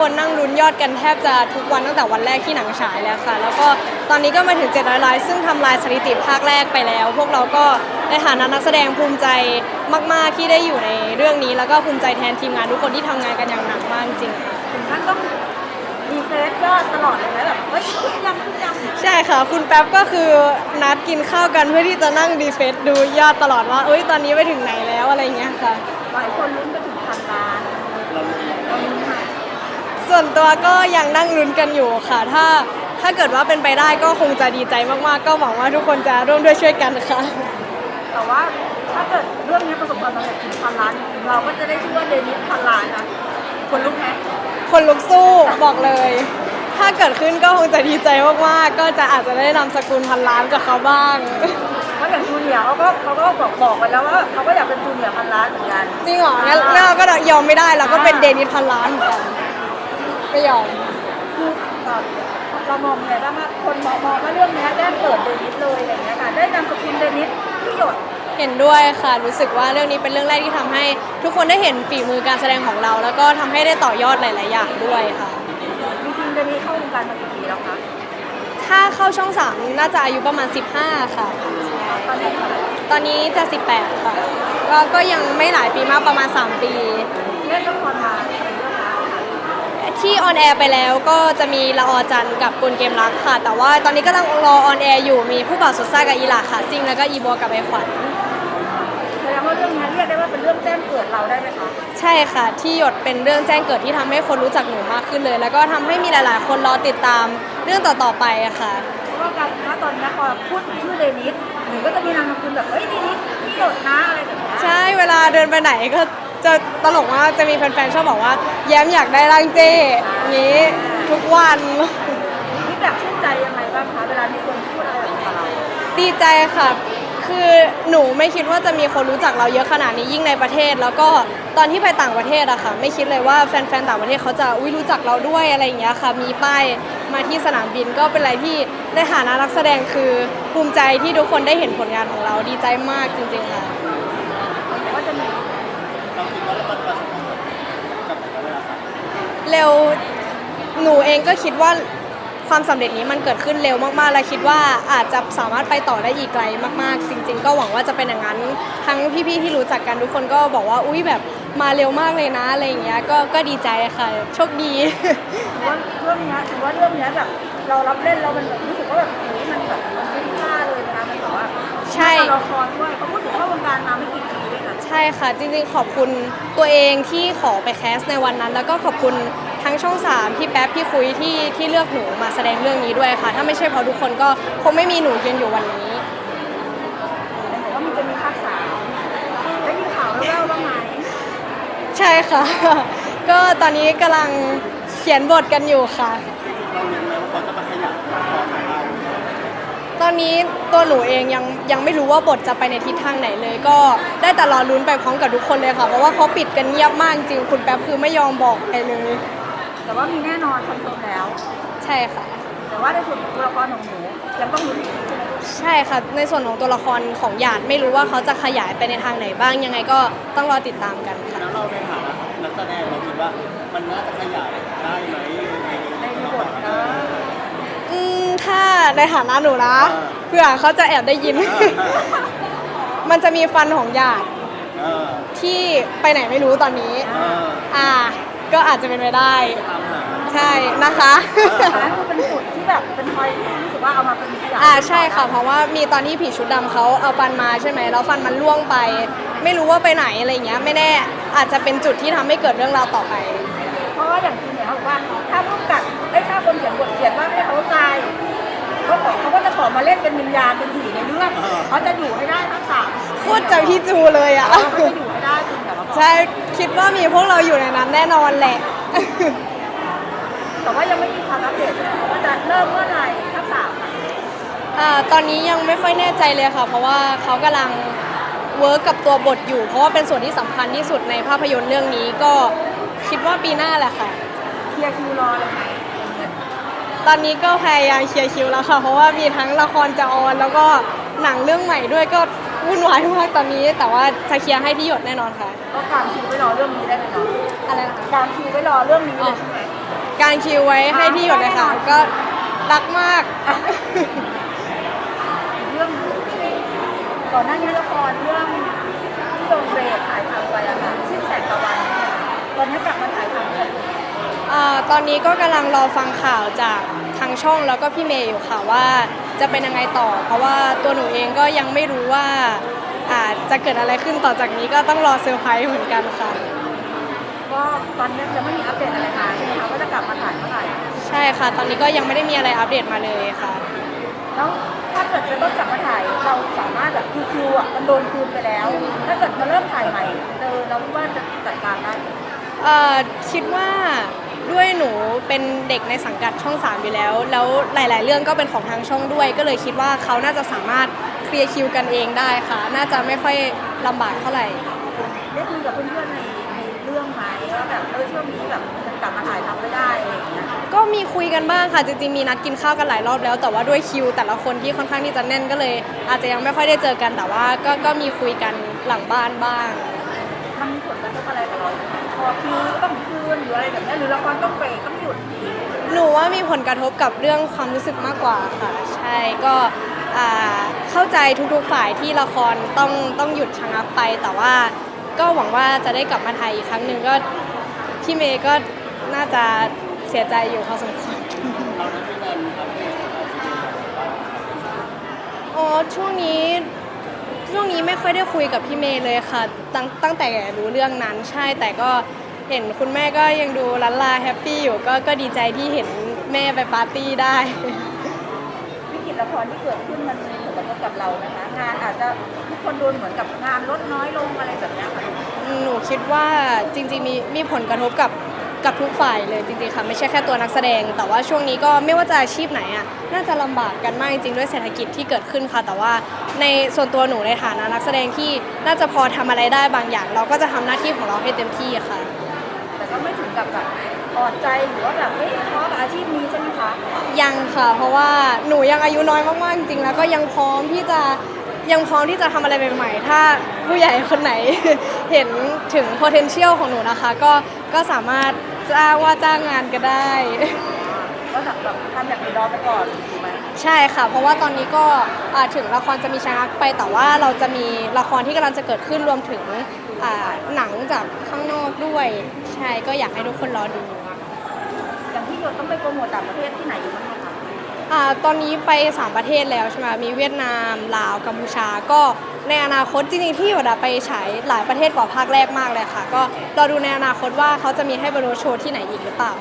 คนนั่งลุ้นยอดกันแทบจะทุกวันตั้งแต่วันแรกที่หนังฉายแล้วค่ะ แล้วก็ตอนนี้ก็มาถึง700ล้านซึ่งทำลายสถิติภาคแรกไปแล้ว พวกเราก็ในฐานะนักแสดงภูมิใจมาก ๆ ที่ได้อยู่ในเรื่องนี้ แล้วก็ภูมิใจแทนทีมงานทุกคนที่ทำงานกันอย่างหนักมากจริงค่ะถึงขั้นต้องรีเฟรชยอดตลอดเลยนะแบบเฮ้ยขึ้นยังขึ้นยังใช่ค่ะ คุณแป๊บก็คือนัดกินข้าวกันเพื่อที่จะนั่งดีเฟซดูยอดตลอดว่าเอ้ยตอนนี้ไปถึงไหนแล้วอะไรเงี้ยค่ะ หลายคนลุ้นไปถึงพันล้านเราลุ้นค่ะ ส่วนตัวก็ยังนั่งลุ้นกันอยู่ค่ะ ถ้าถ้าเกิดว่าเป็นไปได้ก็คงจะดีใจมากๆ ก็หวังว่าทุกคนจะร่วมด้วยช่วยกันค่ะ แต่ว่าถ้าเกิดเรื่องนี้ประสบความสำเร็จถึงพันล้าน เราก็จะได้ชื่อว่าเดนิสพันล้านนะคนลุกไหมคนลุกสู้บอกเลย ถ้าเกิดขึ้นก็คงจะดีใจมากๆ ก็จะอาจจะได้นำสกุลพันล้านกับเขาบ้าง เพราะอย่างจูเนียร์เขาก็เขาก็บอกบอกไปแล้วว่าเขาก็อยากเป็นจูเนียร์พันล้านเหมือนกันจริงเหรองั้นงั้นเราก็ยอมไม่ได้เราก็เป็นเดนิสพันล้านเหมือนกัน ไม่ยอมคือเอ่อเรามองไงบ้างว่าคนมองมองว่าเรื่องนี้ได้เกิดเดนิสเลยอะไรอย่างเงี้ยค่ะ ได้นามสกุลเดนิสที่หยดเห็นด้วยค่ะ รู้สึกว่าเรื่องนี้เป็นเรื่องแรกที่ทำให้ทุกคนได้เห็นฝีมือการแสดงของเรา แล้วก็ทำให้ได้ต่อยอดหลาย ๆ อย่างด้วยค่ะ จริงๆเดนิสเข้าวงการมากี่ปีแล้วคะถ้าเข้าช่องสามน่าจะอายุประมาณ 15 ค่ะ ตอนนี้เท่าไหร่ตอนนี้จะ 18 ค่ะก็ก็ยังไม่หลายปีมากประมาณ 3 ปี เล่นละครมาเป็นเรื่องราวค่ะ ที่ออนแอร์ไปแล้วก็จะมีละออจันทร์กับกลเกมรักค่ะ แต่ว่าตอนนี้ก็กำลังรอออนแอร์อยู่มีผู้บ่าวสุดซ่ากับอีหลาค่ะซิงแล้วก็อีบัวกับไอขวัญแสดงว่าเรื่องนี้เรียกได้ว่าเป็นเรื่องแจ้งเกิดเราได้ไหมคะใช่ค่ะ ที่หยดเป็นเรื่องแจ้งเกิดที่ทำให้คนรู้จักหนูมากขึ้นเลย แล้วก็ทำให้มีหลายๆ คนรอติดตามเรื่องต่อๆไปอะค่ะ เพราะว่าการณตอนนี้พอพูดถึงชื่อเดนิสหนูก็จะมีนามสกุลแบบเฮ้ยเดนิสที่หยดนะอะไรแบบเนี้ยใช่เวลาเดินไปไหนก็ จะตลกมากจะมีแฟนๆชอบบอกว่า แย้มอยากได้ร่างเจ้อย่างนี้ทุกวันนี่แบบชื่นใจยังไงบ้างคะเวลามีคนพูดอะไรแบบนี้กับเราดีใจค่ะ คือหนูไม่คิดว่าจะมีคนรู้จักเราเยอะขนาดนี้ยิ่งในประเทศ แล้วก็ตอนที่ไปต่างประเทศอะค่ะ ไม่คิดเลยว่าแฟนๆต่างประเทศเขาจะอุ้ยรู้จักเราด้วยอะไรอย่างเงี้ยค่ะ มีป้ายมาที่สนามบินก็เป็นอะไรที่ในฐานะนักแสดงคือภูมิใจที่ทุกคนได้เห็นผลงานของเราดีใจมากจริงๆค่ะ ว่าจะมี เร็วหนูเองก็คิดว่าความสำเร็จนี้มันเกิดขึ้นเร็วมากๆ และคิดว่าอาจจะสามารถไปต่อได้อีกไกลมาก ๆ จริง ๆ ก็หวังว่าจะเป็นอย่างนั้น ทั้งพี่ๆที่รู้จักกันทุกคนก็บอกว่าอุ้ยแบบมาเร็วมากเลยนะอะไรอย่างเงี้ยก็ก็ดีใจค่ะโชคดีถือว่าเรื่องเนี้ยถือว่าเรื่องเนี้ยแบบเรารับเล่นเรามันแบบรู้สึกว่าแบบเฮ้ยมันแบบมันไม่พลาดเลยนะคะมันแบบว่าใช่ตัวละครด้วยเขาพูดถึงเข้าวงการมาไม่กี่ปีเองอะ ใช่ค่ะ จริงๆ ขอบคุณตัวเองที่ขอไปแคสในวันนั้น แล้วก็ขอบคุณทั้งช่องสามพี่แป๊บพี่คุยที่ที่เลือกหนูมาแสดงเรื่องนี้ด้วยค่ะ ถ้าไม่ใช่เพราะทุกคนก็คงไม่มีหนูยืนอยู่วันนี้เห็นบอกว่ามันจะมีภาคสามได้ยินข่าวแว่วๆบ้างไหมใช่ค่ะ ก็ตอนนี้กำลังเขียนบทกันอยู่ค่ะ เอนนี้ตัวหนูเองยังยังไม่รู้ว่าบทจะไปในทิศทางไหนเลย ก็ได้แต่รอลุ้นไปพร้อมกับทุกคนเลยค่ะ เพราะว่าเขาปิดกันเงียบมากจริงคุณแป๊บคือไม่ยอมบอกใครเลย แต่ว่ามีแน่นอนคอนเฟิร์มแล้ว ใช่ค่ะ แต่ว่าในส่วนของตัวละครของหนูยังต้องลุ้นอีกใช่ไหมใช่ค่ะ ในส่วนของตัวละครของหยาดไม่รู้ว่าเขาจะขยายไปในทางไหนบ้างยังไงก็ต้องรอติดตามกันค่ะแล้วเราในฐานะนักแสดงเราคิดว่ามันน่าจะขยายได้ไหมใน ในบทเออ อืมถ้า ในฐานะหนูนะเผื่อเขาจะแอบได้ยิน มันจะมีฟันของหยาดเออที่ไปไหนไม่รู้ตอนนี้เอออ่า ก็อาจจะเป็นไปได้ตามหาใช่นะคะแต่นั้นคือเป็นจุดที่แบบเป็นพอยที่รู้สึกว่าเอามาเป็นตัวอย่างอ่าใช่ค่ะ เพราะว่ามีตอนที่ผีชุดดำเขาเอาฟันมาใช่ไหมแล้วฟันมันล่วงไป ไม่รู้ว่าไปไหนอะไรเงี้ย ไม่แน่อาจจะเป็นจุดที่ทำให้เกิดเรื่องราวต่อไป เพราะว่าอย่างจริงเนี่ยเขาบอกว่าถ้าพูดกับไอ้ยถ้าคนเขียนบทเขียนว่าให้เขาตายเขาขอ เขาก็จะขอมาเล่นเป็นวิญญาณเป็นผีในเรื่องเขาจะอยู่ให้ได้ทั้งสามพูดจากพี่จูเลยอะ เขาจะอยู่ให้ได้จริงแต่ว่าใช่คิดว่ามีพวกเราอยู่ในนั้นแน่นอนแหละ แต่ว่ายังไม่มีความอัปเดตเลยว่าจะเริ่มเมื่อไหร่ทั้งสามอะอ่าตอนนี้ยังไม่ค่อยแน่ใจเลยค่ะ เพราะว่าเขากำลังเวิร์กกับตัวบทอยู่ เพราะว่าเป็นส่วนที่สำคัญที่สุดในภาพยนตร์เรื่องนี้ก็คิดว่าปีหน้าแหละค่ะ เคลียร์คิวรอเลยไหม ตอนนี้ก็พยายามเคลียร์คิวแล้วค่ะ เพราะว่ามีทั้งละครจะออนแล้วก็หนังเรื่องใหม่ด้วยก็วุ่นวายมากตอนนี้ แต่ว่าจะเคลียร์ให้ที่หยดแน่นอนค่ะ ก็การคิวไว้รอเรื่องนี้ได้ไหมเนาะอะไรนะคะการคิวไว้รอเรื่องนี้เลยใช่ไหมารคิวไว้ให้ที่หยดเลยค่ะ ก็รักมาก เรื่องก่อนหน้านี้ละครเรื่องที่โดนเบรกถ่ายทำไปอะค่ะชื่อแสงตะวัน ตอนนี้กลับมาถ่ายทำกัน อ่าตอนนี้ก็กำลังรอฟังข่าวจากทางช่องแล้วก็พี่เมย์อยู่ค่ะว่าจะเป็นยังไงต่อ เพราะว่าตัวหนูเองก็ยังไม่รู้ว่าอาจะเกิดอะไรขึ้นต่อจากนี้ก็ต้องรอเซอร์ไพรส์เหมือนกันค่ะ ก็ตอนนี้ยังไม่มีอัปเดตอะไรมาใช่ไหมคะว่าจะกลับมาถ่ายเมื่อไหร่ใช่ค่ะ ตอนนี้ก็ยังไม่ได้มีอะไรอัปเดตมาเลยค่ะ แล้วถ้าเกิดจะต้องกลับมาถ่ายเราสามารถแบบคือคิวอะมันโดนคืนไปแล้ว ถ้าเกิดมาเริ่มถ่ายใหม่เออเราคิดว่าจะจัดการได้ไหม เอ่อคิดว่า ด้วยหนูเป็นเด็กในสังกัดช่อง3อยู่แล้ว แล้วหลาย ๆ เรื่องก็เป็นของทางช่องด้วย ก็เลยคิดว่าเขาน่าจะสามารถเคลียร์คิวกันเองได้ค่ะ น่าจะไม่ค่อยลำบากเท่าไหร่ ได้คุยกับเพื่อนๆในในเรื่องไหมว่าแบบเออช่วงนี้แบบจะกลับมาถ่ายทำไม่ได้อะไรอย่างเงี้ยก็มีคุยกันบ้างค่ะ จริง ๆ มีนัดกินข้าวกันหลายรอบแล้ว แต่ว่าด้วยคิว แต่ละคนที่ค่อนข้างที่จะแน่นก็เลย อาจจะยังไม่ค่อยได้เจอกันแต่ว่าก็ก็มีคุยกันหลังบ้านบ้าง มันมีผลกระทบอะไรกับเราไหมพ อคิวต้องคืนหรืออะไรแบบเนี้ยหรือละครต้องเบรกต้องหยุดหนูว่ามีผลกระทบกับเรื่องความรู้สึกมากกว่าค่ะ ใช่ก็อ่าเข้าใจทุกๆฝ่ายที่ละครต้องต้องหยุดชะงักไป แต่ว่าก็หวังว่าจะได้กลับมาไทยอีกครั้งหนึ่งก็พี่เมย์ก็น่าจะเสียใจอยู่พอสมควรเราได้มีการอัปเดตอะไรที่เป็นแบบว่าอ๋อช่วงนี้ ช่วงนี้ไม่ค่อยได้คุยกับพี่เมย์เลยค่ะ ตั้งตั้งแต่รู้เรื่องนั้นใช่แต่ก็เห็นคุณแม่ก็ยังดูลันลาแฮปปี้อยู่ก็ก็ดีใจที่เห็นแม่ไปปาร์ตี้ได้ วิกฤตละครที่เกิดขึ้นมันมีผลกระทบกับเรานะคะ งานอาจจะทุกคนโดนเหมือนกับงานลดน้อยลงอะไรแบบเนี้ยค่ะ หนูคิดว่าจริงๆมีมีผลกระทบกับ กับทุกฝ่ายเลยจริงๆค่ะไม่ใช่แค่ตัวนักแสดง แต่ว่าช่วงนี้ก็ไม่ว่าจะอาชีพไหนอะน่าจะลำบากกันมากจริงๆด้วยเศรษฐกิจที่เกิดขึ้นค่ะ แต่ว่าในส่วนตัวหนูในฐานะนักแสดงที่น่าจะพอทำอะไรได้บางอย่าง เราก็จะทำหน้าที่ของเราให้เต็มที่ค่ะ แต่ก็ไม่ถึงกับแบบอ่อนใจหรือว่าแบบเฮ้ยท้อกับอาชีพนี้ใช่ไหมคะยังค่ะ เพราะว่าหนูยังอายุน้อยมากๆจริงๆแล้วก็ยังพร้อมที่จะยังพร้อมที่จะทำอะไรใหม่ๆ ถ้าผู้ใหญ่คนไหน เห็นถึง potential ของหนูนะคะ ก็ก็สามารถ จ้างว่าจ้างงานก็ได้ ก็แบบแบบทำอย่างอื่นรอไปก่อนถูกไหมใช่ค่ะ เพราะว่าตอนนี้ก็อ่าถึงละครจะมีชะงักไปแต่ว่าเราจะมีละครที่กำลังจะเกิดขึ้นรวมถึงอ่าหนังจากข้างนอกด้วย ใช่ก็อยากให้ทุกคนรอดู อย่างที่หยดต้องไปโปรโมทต่างประเทศที่ไหนอยู่บ้างไหมคะ อาตอนนี้ไป3ประเทศแล้วใช่ไหมมีเวียดนาม ลาว กัมพูชา ก็ในอนาคตจริงๆที่อยดอะไปฉายหลายประเทศกว่าภาคแรกมากเลยค่ะ ก็รอดูในอนาคตว่าเขาจะมีให้บริโชว์ที่ไหนอีกหรือเปล่า